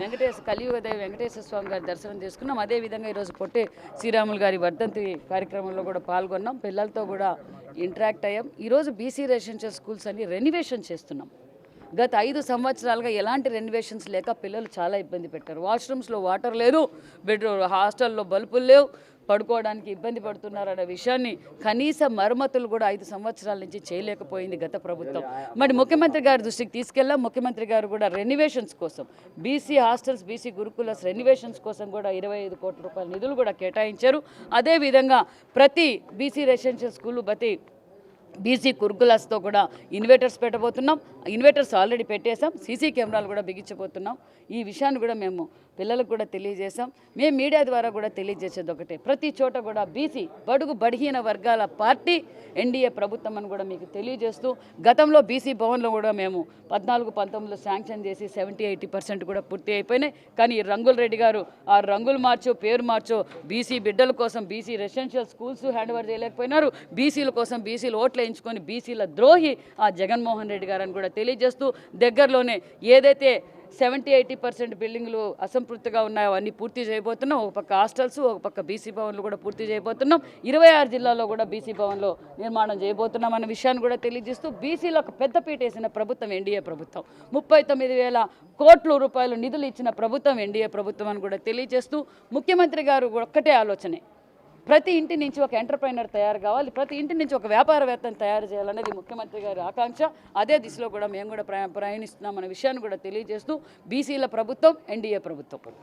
వెంకటేశ్వర కలియుగదేవి వెంకటేశ్వర స్వామి గారి దర్శనం చేసుకున్నాం. అదేవిధంగా ఈరోజు పొట్టే శ్రీరాములు గారి వర్ధంతి కార్యక్రమంలో కూడా పాల్గొన్నాం. పిల్లలతో కూడా ఇంటరాక్ట్ అయ్యాం. ఈరోజు బీసీ రెసిడెన్షియల్ స్కూల్స్ అని రెనివేషన్ చేస్తున్నాం. గత ఐదు సంవత్సరాలుగా ఎలాంటి రెనోవేషన్స్ లేక పిల్లలు చాలా ఇబ్బంది పెట్టారు. వాష్రూమ్స్లో వాటర్ లేదు బెడ్రూమ్ హాస్టల్లో బల్బులు లేవు పడుకోవడానికి ఇబ్బంది పడుతున్నారనే విషయాన్ని కనీస మరమ్మతులు కూడా ఐదు సంవత్సరాల నుంచి చేయలేకపోయింది గత ప్రభుత్వం. మరి ముఖ్యమంత్రి గారి దృష్టికి తీసుకెళ్ళాం ముఖ్యమంత్రి గారు కూడా రెనివేషన్స్ కోసం BC hostels BC gurukuls renovations కోసం కూడా ఇరవై ఐదు కోట్ల రూపాయల నిధులు కూడా కేటాయించారు. అదేవిధంగా ప్రతి బీసీ రెసిడెన్షియల్ స్కూల్ ప్రతి బీసీ కుర్గులస్తో కూడా ఇన్వర్టర్స్ పెట్టబోతున్నాం. ఇన్వర్టర్స్ ఆల్రెడీ పెట్టేశాం. సీసీ కెమెరాలు కూడా బిగించబోతున్నాం. ఈ విషయాన్ని కూడా మేము పిల్లలకు కూడా తెలియజేశాం. మేము మీడియా ద్వారా కూడా తెలియజేసేది ఒకటే. ప్రతి చోట కూడా బీసీ బడుగు బడిహీన వర్గాల పార్టీ ఎన్డీఏ ప్రభుత్వం అని కూడా మీకు తెలియజేస్తూ గతంలో బీసీ భవన్లో కూడా మేము పద్నాలుగు పంతొమ్మిదిలో శాంక్షన్ చేసి సెవెంటీ ఎయిటీ పర్సెంట్ కూడా పూర్తి అయిపోయినాయి. కానీ ఈ రంగుల రెడ్డి గారు ఆ రంగులు మార్చో పేరు మార్చో బీసీ బిడ్డల కోసం BC residential schools hand over చేయలేకపోయినారు. బీసీల కోసం బీసీలు ఓట్లు వేయించుకొని బీసీల ద్రోహి ఆ జగన్మోహన్ రెడ్డి గారు అని కూడా తెలియజేస్తూ దగ్గరలోనే ఏదైతే సెవెంటీ ఎయిటీ పర్సెంట్ బిల్డింగ్లు అసంపూర్తిగా ఉన్నాయో అన్నీ పూర్తి చేయబోతున్నాం. ఒక పక్క హాస్టల్స్ ఒక పక్క బీసీ భవన్లు కూడా పూర్తి చేయబోతున్నాం. ఇరవై ఆరు జిల్లాల్లో కూడా బీసీ భవన్లు నిర్మాణం చేయబోతున్నాం అన్న విషయాన్ని కూడా తెలియజేస్తూ బీసీలకు పెద్దపీట వేసిన ప్రభుత్వం ఎన్డీఏ ప్రభుత్వం. ముప్పై తొమ్మిది వేల కోట్ల రూపాయలు నిధులు ఇచ్చిన ప్రభుత్వం ఎన్డీఏ ప్రభుత్వం అని కూడా తెలియజేస్తూ ముఖ్యమంత్రి గారు ఒక్కటే ఆలోచనే. ప్రతి ఇంటి నుంచి ఒక ఎంటర్ప్రైనర్ తయారు కావాలి ప్రతి ఇంటి నుంచి ఒక వ్యాపారవేత్తను తయారు చేయాలనేది ముఖ్యమంత్రి గారి ఆకాంక్ష. అదే దిశలో కూడా మేము కూడా ప్రయాణిస్తున్నాం అనే విషయాన్ని కూడా తెలియజేస్తూ బీసీల ప్రభుత్వం ఎన్డీఏ ప్రభుత్వం.